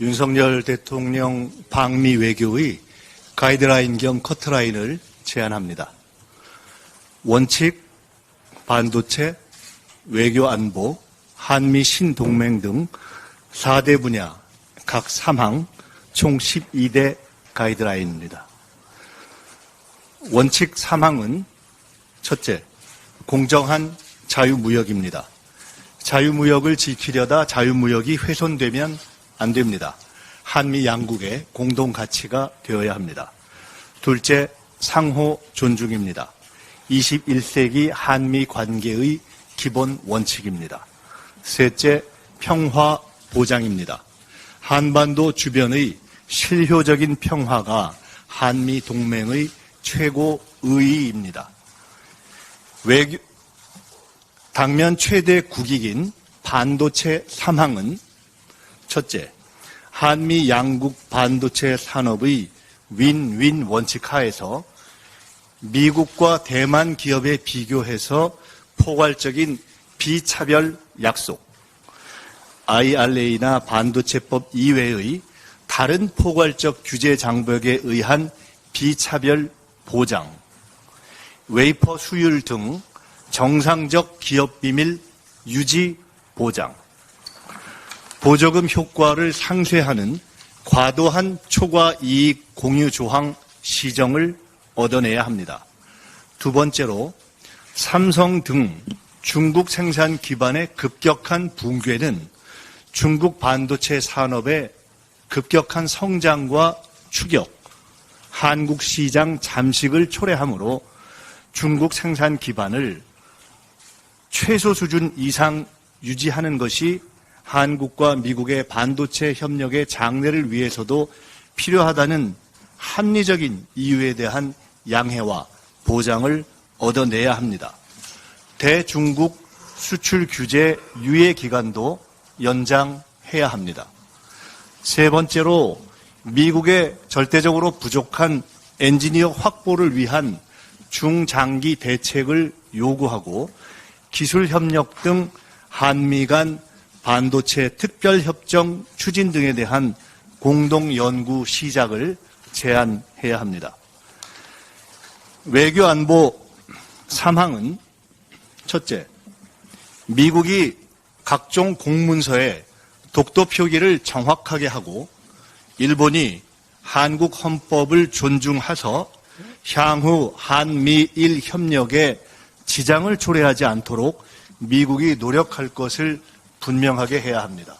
윤석열 대통령 방미 외교의 가이드라인 겸 커트라인을 제안합니다. 원칙, 반도체, 외교 안보, 한미 신동맹 등 4대 분야 각 3항 총 12대 가이드라인입니다. 원칙 3항은 첫째, 공정한 자유무역입니다. 자유무역을 지키려다 자유무역이 훼손되면 안 됩니다. 한미 양국의 공동 가치가 되어야 합니다. 둘째, 상호 존중입니다. 21세기 한미 관계의 기본 원칙입니다. 셋째, 평화 보장입니다. 한반도 주변의 실효적인 평화가 한미 동맹의 최고 의의입니다. 외교, 당면 최대 국익인 반도체 3항은 첫째, 한미 양국 반도체 산업의 윈윈 원칙 하에서 미국과 대만 기업에 비교해서 포괄적인 비차별 약속, IRA나 반도체법 이외의 다른 포괄적 규제 장벽에 의한 비차별 보장, 웨이퍼 수율 등 정상적 기업 비밀 유지 보장, 보조금 효과를 상쇄하는 과도한 초과 이익 공유 조항 시정을 얻어내야 합니다. 두 번째로 삼성 등 중국 생산 기반의 급격한 붕괴는 중국 반도체 산업의 급격한 성장과 추격, 한국 시장 잠식을 초래하므로 중국 생산 기반을 최소 수준 이상 유지하는 것이 한국과 미국의 반도체 협력의 장래를 위해서도 필요하다는 합리적인 이유에 대한 양해와 보장을 얻어내야 합니다. 대중국 수출 규제 유예 기간도 연장해야 합니다. 세 번째로 미국의 절대적으로 부족한 엔지니어 확보를 위한 중장기 대책을 요구하고 기술 협력 등 한미 간 반도체 특별협정 추진 등에 대한 공동 연구 시작을 제안해야 합니다. 외교 안보 3항은 첫째, 미국이 각종 공문서에 독도 표기를 정확하게 하고 일본이 한국 헌법을 존중해서 향후 한미일 협력에 지장을 초래하지 않도록 미국이 노력할 것을 분명하게 해야 합니다.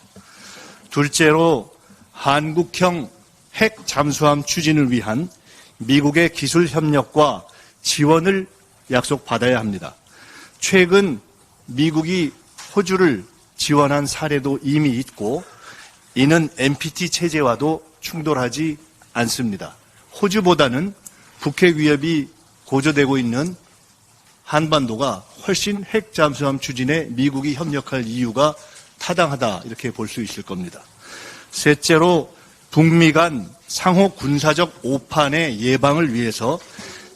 둘째로 한국형 핵 잠수함 추진을 위한 미국의 기술 협력과 지원을 약속받아야 합니다. 최근 미국이 호주를 지원한 사례도 이미 있고 이는 NPT 체제와도 충돌하지 않습니다. 호주보다는 북핵 위협이 고조되고 있는 한반도가 훨씬 핵 잠수함 추진에 미국이 협력할 이유가 타당하다 이렇게 볼 수 있을 겁니다. 셋째로 북미 간 상호 군사적 오판의 예방을 위해서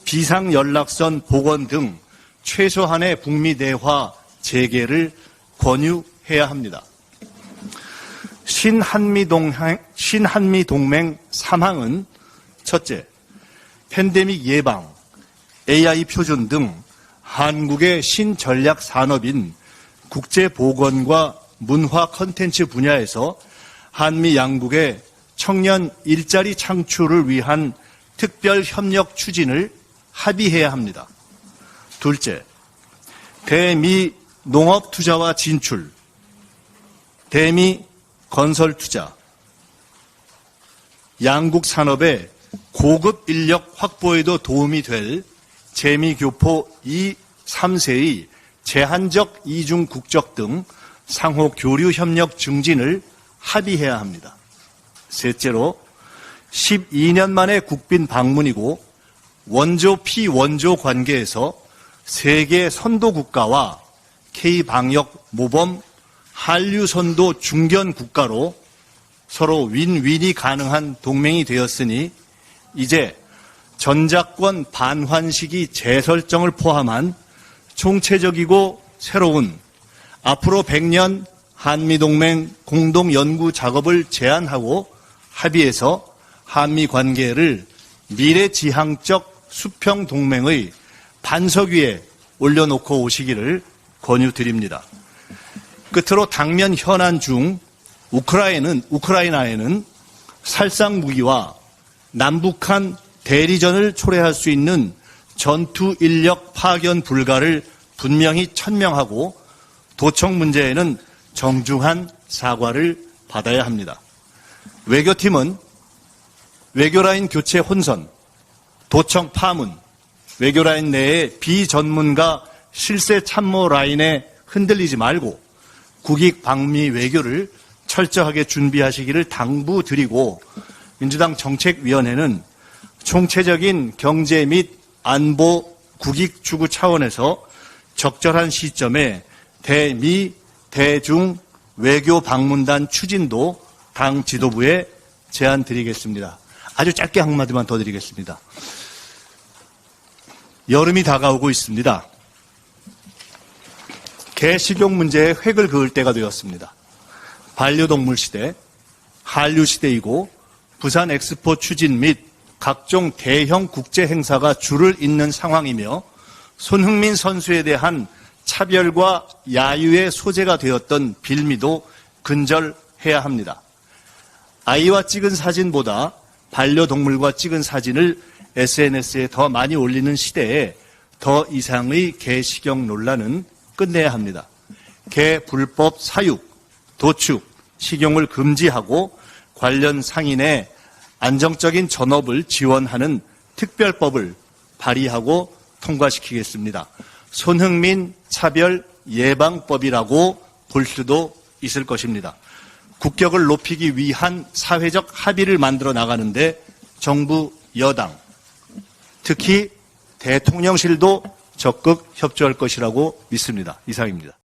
비상 연락선 복원 등 최소한의 북미 대화 재개를 권유해야 합니다. 신한미 동맹, 신한미 동맹 3항은 첫째, 팬데믹 예방, AI 표준 등 한국의 신전략 산업인 국제보건과 문화 컨텐츠 분야에서 한미 양국의 청년 일자리 창출을 위한 특별 협력 추진을 합의해야 합니다. 둘째, 대미 농업 투자와 진출, 대미 건설 투자, 양국 산업의 고급 인력 확보에도 도움이 될 재미교포 2, 3세의 제한적 이중 국적 등 상호 교류 협력 증진을 합의해야 합니다. 셋째로 12년 만에 국빈 방문이고 원조 피원조 관계에서 세계 선도 국가와 K 방역 모범 한류 선도 중견 국가로 서로 윈윈이 가능한 동맹이 되었으니 이제 전작권 반환 시기 재설정을 포함한 총체적이고 새로운 앞으로 100년 한미동맹 공동 연구 작업을 제안하고 합의해서 한미 관계를 미래지향적 수평 동맹의 반석 위에 올려놓고 오시기를 권유드립니다. 끝으로 당면 현안 중 우크라이나는, 우크라이나에는 살상 무기와 남북한 대리전을 초래할 수 있는 전투 인력 파견 불가를 분명히 천명하고 도청 문제에는 정중한 사과를 받아야 합니다. 외교팀은 외교라인 교체 혼선, 도청 파문, 외교라인 내의 비전문가 실세 참모 라인에 흔들리지 말고 국익 방미 외교를 철저하게 준비하시기를 당부드리고 민주당 정책위원회는 총체적인 경제 및 안보 국익 추구 차원에서 적절한 시점에 대미 대중 외교 방문단 추진도 당 지도부에 제안 드리겠습니다. 아주 짧게 한마디만 더 드리겠습니다. 여름이 다가오고 있습니다. 개 식용 문제에 획을 그을 때가 되었습니다. 반려동물 시대, 한류 시대이고 부산 엑스포 추진 및 각종 대형 국제 행사가 줄을 잇는 상황이며 손흥민 선수에 대한 차별과 야유의 소재가 되었던 빌미도 근절해야 합니다. 아이와 찍은 사진보다 반려동물과 찍은 사진을 SNS에 더 많이 올리는 시대에 더 이상의 개식용 논란은 끝내야 합니다. 개 불법 사육, 도축, 식용을 금지하고 관련 상인의 안정적인 전업을 지원하는 특별법을 발의하고 통과시키겠습니다. 손흥민 차별 예방법이라고 볼 수도 있을 것입니다. 국격을 높이기 위한 사회적 합의를 만들어 나가는데 정부 여당, 특히 대통령실도 적극 협조할 것이라고 믿습니다. 이상입니다.